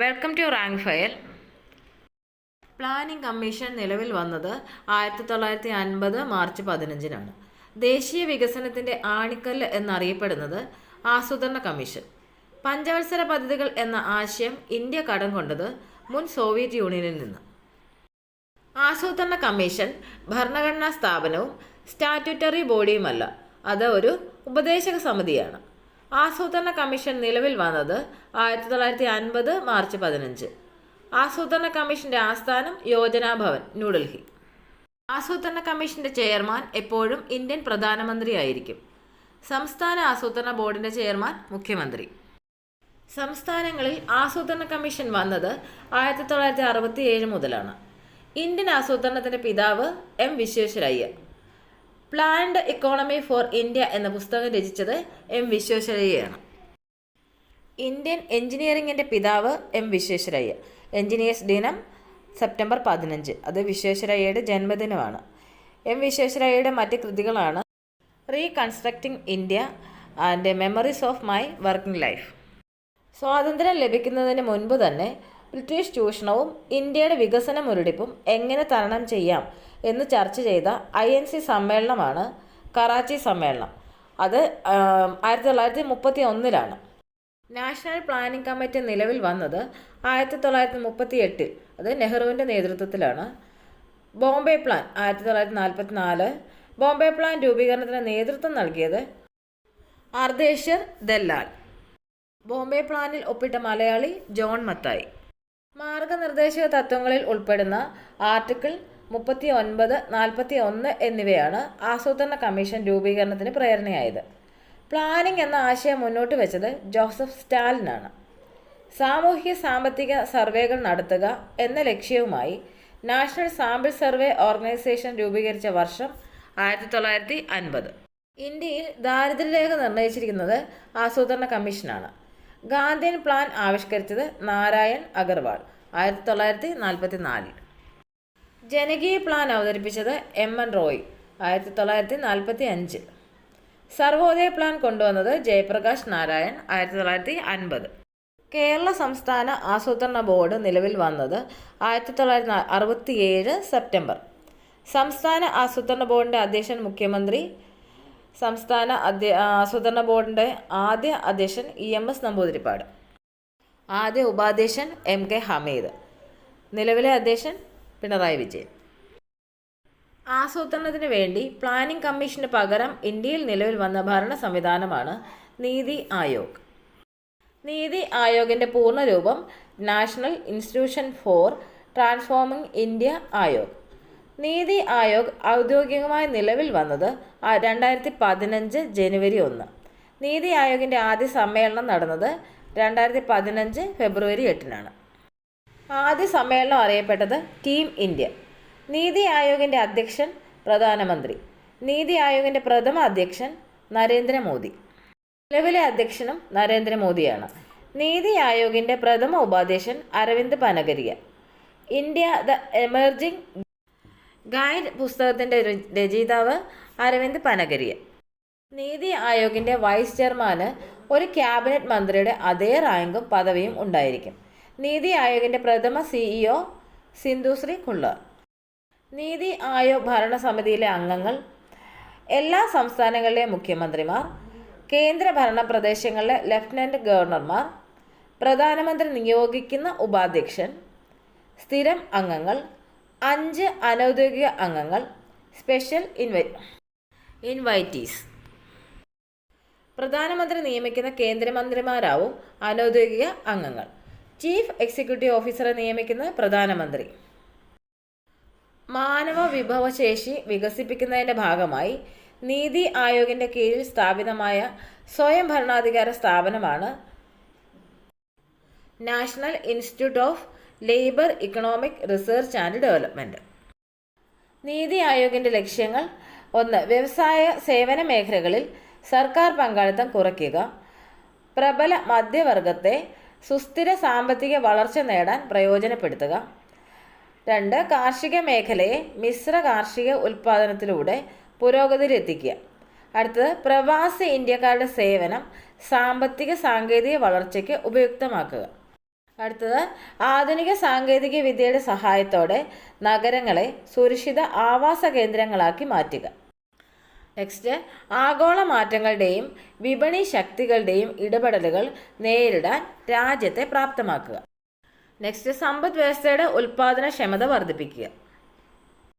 Welcome to Rank File planning commission നിലവിൽ വന്നത് ആയിരത്തി തൊള്ളായിരത്തി അൻപത് മാർച്ച് പതിനഞ്ചിനാണ്. ദേശീയ വികസനത്തിന്റെ ആണിക്കല്ല് എന്നറിയപ്പെടുന്നത് ആസൂത്രണ കമ്മീഷൻ. പഞ്ചവത്സര പദ്ധതികൾ എന്ന ആശയം ഇന്ത്യ കടം കൊണ്ടത് മുൻ സോവിയറ്റ് യൂണിയനിൽ നിന്ന്. ആസൂത്രണ കമ്മീഷൻ ഭരണഘടനാ സ്ഥാപനവും സ്റ്റാറ്റ്യൂട്ടറി ബോഡിയുമല്ല. അത് ഒരു ഉപദേശക സമിതിയാണ്. ആസൂത്രണ കമ്മീഷൻ നിലവിൽ വന്നത് ആയിരത്തി തൊള്ളായിരത്തി അൻപത് മാർച്ച് പതിനഞ്ച്. ആസൂത്രണ കമ്മീഷന്റെ ആസ്ഥാനം യോജനാ ഭവൻ ന്യൂഡൽഹി. ആസൂത്രണ കമ്മീഷന്റെ ചെയർമാൻ എപ്പോഴും ഇന്ത്യൻ പ്രധാനമന്ത്രിയായിരിക്കും. സംസ്ഥാന ആസൂത്രണ ബോർഡിന്റെ ചെയർമാൻ മുഖ്യമന്ത്രി. സംസ്ഥാനങ്ങളിൽ ആസൂത്രണ കമ്മീഷൻ വന്നത് ആയിരത്തി തൊള്ളായിരത്തി അറുപത്തി ഏഴ് മുതലാണ്. ഇന്ത്യൻ ആസൂത്രണത്തിന്റെ പിതാവ് M Visvesvaraya planned economy for India എന്ന പുസ്തകം രചിച്ചത് എം വിശ്വേശ്വരയ്യയാണ് ഇന്ത്യൻ എഞ്ചിനീയറിംഗിന്റെ പിതാവ് എം വിശ്വേശ്വരയ്യ. എഞ്ചിനീയേഴ്സ് ദിനം സെപ്റ്റംബർ പതിനഞ്ച്. അത് വിശ്വേശ്വരയ്യയുടെ ജന്മദിനമാണ്. എം വിശ്വേശ്വരയ്യയുടെ മറ്റ് കൃതികളാണ് reconstructing India and memories of my working life സ്വാതന്ത്ര്യം ലഭിക്കുന്നതിന് മുൻപ് തന്നെ ബ്രിട്ടീഷ് ചൂഷണവും ഇന്ത്യയുടെ വികസന മുരടിപ്പും എങ്ങനെ തരണം ചെയ്യാം എന്ന് ചർച്ച ചെയ്ത ഐ എൻ സി സമ്മേളനമാണ് കറാച്ചി സമ്മേളനം. അത് ആയിരത്തി തൊള്ളായിരത്തി മുപ്പത്തി ഒന്നിലാണ് നാഷണൽ പ്ലാനിംഗ് കമ്മിറ്റി നിലവിൽ വന്നത് ആയിരത്തി തൊള്ളായിരത്തി മുപ്പത്തി എട്ടിൽ അത് നെഹ്റുവിന്റെ നേതൃത്വത്തിലാണ്. ബോംബെ പ്ലാൻ ആയിരത്തി തൊള്ളായിരത്തി നാൽപ്പത്തി നാല് ബോംബെ പ്ലാൻ രൂപീകരണത്തിന് നേതൃത്വം നൽകിയത് ആർദേശ്വർ ദല്ലാൽ. ബോംബെ പ്ലാനിൽ ഒപ്പിട്ട മലയാളി ജോൺ മത്തായി. മാർഗനിർദ്ദേശക തത്വങ്ങളിൽ ഉൾപ്പെടുന്ന ആർട്ടിക്കിൾ മുപ്പത്തി ഒൻപത് നാൽപ്പത്തി ഒന്ന് എന്നിവയാണ് ആസൂത്രണ കമ്മീഷൻ രൂപീകരണത്തിന് പ്രേരണയായത്. പ്ലാനിംഗ് എന്ന ആശയം മുന്നോട്ട് വെച്ചത് ജോസഫ് സ്റ്റാലിനാണ്. സാമൂഹ്യ സാമ്പത്തിക സർവേകൾ നടത്തുക എന്ന ലക്ഷ്യവുമായി നാഷണൽ സാമ്പിൾ സർവേ ഓർഗനൈസേഷൻ രൂപീകരിച്ച വർഷം ആയിരത്തി തൊള്ളായിരത്തി അൻപത് ഇന്ത്യയിൽ ദാരിദ്ര്യരേഖ നിർണയിച്ചിരിക്കുന്നത് ആസൂത്രണ കമ്മീഷനാണ്. ഗാന്ധിയൻ പ്ലാൻ ആവിഷ്കരിച്ചത് നാരായൺ അഗർവാൾ ആയിരത്തി തൊള്ളായിരത്തി നാൽപ്പത്തി നാലിൽ ജനകീയ പ്ലാൻ അവതരിപ്പിച്ചത് എം എൻ റോയ് ആയിരത്തി തൊള്ളായിരത്തി നാൽപ്പത്തി അഞ്ച് സർവോദയ പ്ലാൻ കൊണ്ടുവന്നത് ജയപ്രകാശ് നാരായൺ ആയിരത്തി തൊള്ളായിരത്തി അൻപത് കേരള സംസ്ഥാന ആസൂത്രണ ബോർഡ് നിലവിൽ വന്നത് ആയിരത്തി തൊള്ളായിരത്തി അറുപത്തി ഏഴ് സെപ്റ്റംബർ. സംസ്ഥാന ആസൂത്രണ ബോർഡിന്റെ അധ്യക്ഷൻ മുഖ്യമന്ത്രി സംസ്ഥാന അധ്യ ആസൂത്രണ ബോർഡിന്റെ ആദ്യ അധ്യക്ഷൻ ഇ എം എസ് നമ്പൂതിരിപ്പാട്. ആദ്യ ഉപാധ്യക്ഷൻ എം കെ ഹമീദ്. നിലവിലെ അധ്യക്ഷൻ പിണറായി വിജയൻ. ആസൂത്രണത്തിന് വേണ്ടി പ്ലാനിംഗ് കമ്മീഷന് പകരം ഇന്ത്യയിൽ നിലവിൽ വന്ന ഭരണ സംവിധാനമാണ് നീതി ആയോഗ്. നീതി ആയോഗിന്റെ പൂർണരൂപം national institution for transforming India Aayog. NITI Aayog ഔദ്യോഗികമായി നിലവിൽ വന്നത് രണ്ടായിരത്തി പതിനഞ്ച് ജനുവരി ഒന്ന്. നീതി ആയോഗിന്റെ ആദ്യ സമ്മേളനം നടന്നത് രണ്ടായിരത്തി പതിനഞ്ച് ഫെബ്രുവരി എട്ടിനാണ്. ആദ്യ സമ്മേളനം അറിയപ്പെട്ടത് ടീം ഇന്ത്യ. നീതി ആയോഗിന്റെ അധ്യക്ഷൻ പ്രധാനമന്ത്രി. നീതി ആയോഗിന്റെ പ്രഥമ അധ്യക്ഷൻ നരേന്ദ്രമോദി. നിലവിലെ അധ്യക്ഷനും നരേന്ദ്രമോദിയാണ്. നീതി ആയോഗിന്റെ പ്രഥമ ഉപാധ്യക്ഷൻ Arvind Panagariya. India the emerging guide പുസ്തകത്തിന്റെ രചയിതാവ് അരവിന്ദ് പനഗരിയ. നീതി ആയോഗിന്റെ വൈസ് ചെയർമാന് ഒരു ക്യാബിനറ്റ് മന്ത്രിയുടെ അതേ റാങ്കും പദവിയും ഉണ്ടായിരിക്കും. നീതി ആയോഗിന്റെ പ്രഥമ സിഇഒ സിന്ധുശ്രീ കുള്ളർ നീതി ആയോഗ് ഭരണസമിതിയിലെ അംഗങ്ങൾ എല്ലാ സംസ്ഥാനങ്ങളിലെ മുഖ്യമന്ത്രിമാർ കേന്ദ്ര ഭരണ പ്രദേശങ്ങളിലെ ലഫ്റ്റനന്റ് ഗവർണർമാർ പ്രധാനമന്ത്രി നിയോഗിക്കുന്ന ഉപാധ്യക്ഷൻ സ്ഥിരം അംഗങ്ങൾ അഞ്ച് അനൗദ്യോഗിക അംഗങ്ങൾ സ്പെഷ്യൽ ഇൻവൈ ഇൻവൈറ്റീസ് പ്രധാനമന്ത്രി നിയമിക്കുന്ന കേന്ദ്രമന്ത്രിമാരാവും അനൗദ്യോഗിക അംഗങ്ങൾ. ചീഫ് എക്സിക്യൂട്ടീവ് ഓഫീസറെ നിയമിക്കുന്ന പ്രധാനമന്ത്രി. മാനവ വിഭവശേഷി വികസിപ്പിക്കുന്നതിന്റെ ഭാഗമായി നീതി ആയോഗിന്റെ കീഴിൽ സ്ഥാപിതമായ സ്വയം ഭരണാധികാര സ്ഥാപനമാണ് national institute of labour economic research and development NITI ആയോഗിന്റെ ലക്ഷ്യങ്ങൾ ഒന്ന് വ്യവസായ സേവന മേഖലകളിൽ സർക്കാർ പങ്കാളിത്തം കുറയ്ക്കുക. പ്രബല മധ്യവർഗത്തെ സുസ്ഥിര സാമ്പത്തിക വളർച്ച നേടാൻ പ്രയോജനപ്പെടുത്തുക. രണ്ട് കാർഷിക മേഖലയെ മിശ്ര കാർഷിക ഉൽപ്പാദനത്തിലൂടെ പുരോഗതിയിലെത്തിക്കുക അടുത്തത് പ്രവാസി ഇന്ത്യക്കാരുടെ സേവനം സാമ്പത്തിക സാങ്കേതിക വളർച്ചയ്ക്ക് ഉപയുക്തമാക്കുക. അടുത്തത് ആധുനിക സാങ്കേതിക വിദ്യയുടെ സഹായത്തോടെ നഗരങ്ങളെ സുരക്ഷിത ആവാസ കേന്ദ്രങ്ങളാക്കി മാറ്റുക. നെക്സ്റ്റ് ആഗോള മാറ്റങ്ങളുടെയും വിപണി ശക്തികളുടെയും ഇടപെടലുകൾ നേരിടാൻ രാജ്യത്തെ പ്രാപ്തമാക്കുക. നെക്സ്റ്റ് സമ്പദ് വ്യവസ്ഥയുടെ ഉൽപാദനക്ഷമത വർദ്ധിപ്പിക്കുക.